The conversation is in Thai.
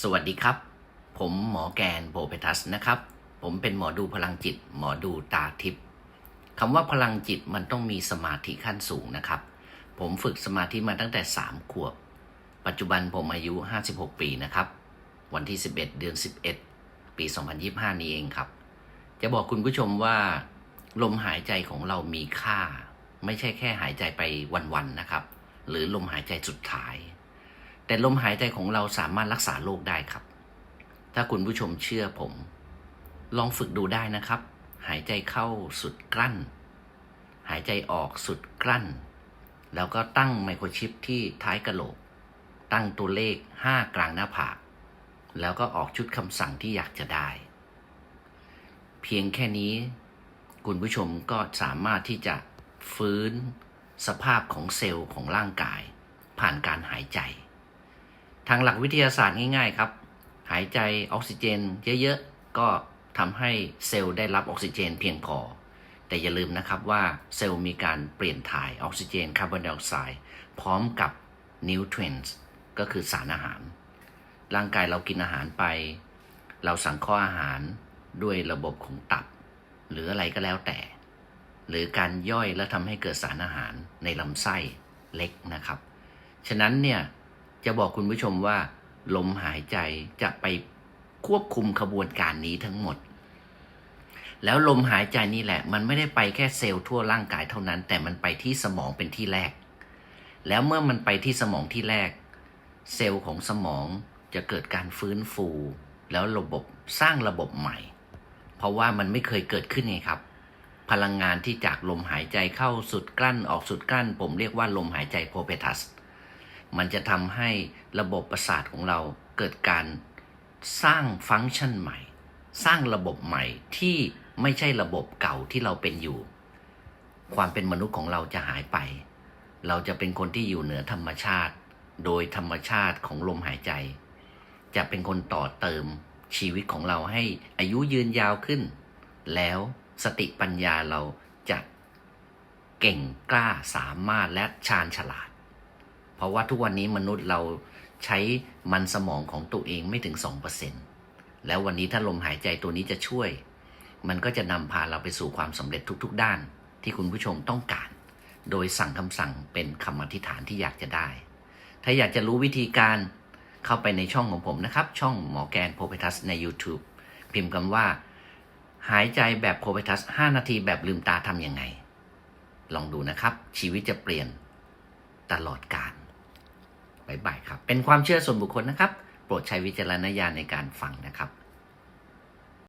สวัสดีครับ ผมหมอแกนโบเปทัสนะครับ ผมเป็นหมอดูพลังจิต หมอดูตาทิพย์คำว่าพลังจิตมันต้องมีสมาธิขั้นสูงนะครับ ผมฝึกสมาธิมาตั้งแต่ 3 ขวบ ปัจจุบันผมอายุ 56 ปีนะครับ วันที่ 11 เดือน 11 ปี 2025 นี้เองครับ จะบอกคุณผู้ชมว่าลมหายใจของเรามีค่า ไม่ใช่แค่หายใจไปวันๆนะครับ หรือลมหายใจสุดท้าย แต่ลมหายใจของเราสามารถรักษาโรคได้ครับ ถ้าคุณผู้ชมเชื่อผม ลองฝึกดูได้นะครับ หายใจเข้าสุดกลั้น หายใจออกสุดกลั้น แล้วก็ตั้งไมโครชิปที่ท้ายกระโหลก ตั้งตัวเลข 5 กลางหน้าผาก แล้วก็ออกชุดคำสั่งที่อยากจะได้ เพียงแค่นี้ คุณผู้ชมก็สามารถที่จะฟื้นสภาพของเซลล์ของร่างกาย ผ่านการหายใจ ทางหลักวิทยาศาสตร์ง่ายๆครับ หายใจออกซิเจนเยอะๆ ก็ทำให้เซลล์ได้รับออกซิเจนเพียงพอ แต่อย่าลืมนะครับว่าเซลล์มีการเปลี่ยนถ่ายออกซิเจนคาร์บอนไดออกไซด์พร้อมกับนิวทรีนส์ก็คือสารอาหาร ร่างกายเรากินอาหารไป เราสังเคราะห์อาหารด้วยระบบของตับ หรืออะไรก็แล้วแต่ หรือการย่อยแล้วทำให้เกิดสารอาหารในลำไส้เล็กนะครับ ฉะนั้นเนี่ย จะบอกคุณผู้ชมว่าลมหายใจจะไปควบคุมขบวนการนี้ทั้งหมด แล้วลมหายใจนี่แหละ มันไม่ได้ไปแค่เซลล์ทั่วร่างกายเท่านั้น แต่มันไปที่สมองเป็นที่แรก แล้วเมื่อมันไปที่สมองที่แรก เซลล์ของสมองจะเกิดการฟื้นฟู แล้วระบบสร้างระบบใหม่ เพราะว่ามันไม่เคยเกิดขึ้นไงครับ พลังงานที่จากลมหายใจเข้าสุดกลั้นออกสุดกลั้น ผมเรียกว่าลมหายใจโพเปทัส มันจะทำให้ระบบประสาทของเราเกิดการสร้างฟังก์ชันใหม่ สร้างระบบใหม่ที่ไม่ใช่ระบบเก่าที่เราเป็นอยู่ ความเป็นมนุษย์ของเราจะหายไป เราจะเป็นคนที่อยู่เหนือธรรมชาติ โดยธรรมชาติของลมหายใจ จะเป็นคนต่อเติมชีวิตของเราให้อายุยืนยาวขึ้น แล้วสติปัญญาเราจะเก่งกล้าสามารถและชาญฉลาด เพราะว่าทุกวันนี้มนุษย์เราใช้มันสมองของตัวเองไม่ถึง 2%แล้ววันนี้ถ้าลมหายใจตัวนี้จะช่วย มันก็จะนำพาเราไปสู่ความสำเร็จทุก ๆ ด้าน ที่คุณผู้ชมต้องการ โดยสั่งคำสั่งเป็นคำอธิษฐานที่อยากจะได้ ถ้าอยากจะรู้วิธีการเข้าไปในช่องของผมนะครับ ช่องหมอแกนโพเปทัสใน YouTube พิมพ์คำว่า หายใจแบบโพเปทัส 5 นาทีแบบลืมตาทำยังไง ลองดูนะครับ ชีวิตจะเปลี่ยนตลอดกาล บายบายครับ เป็นความเชื่อส่วนบุคคลนะครับ โปรดใช้วิจารณญาณในการฟังนะครับ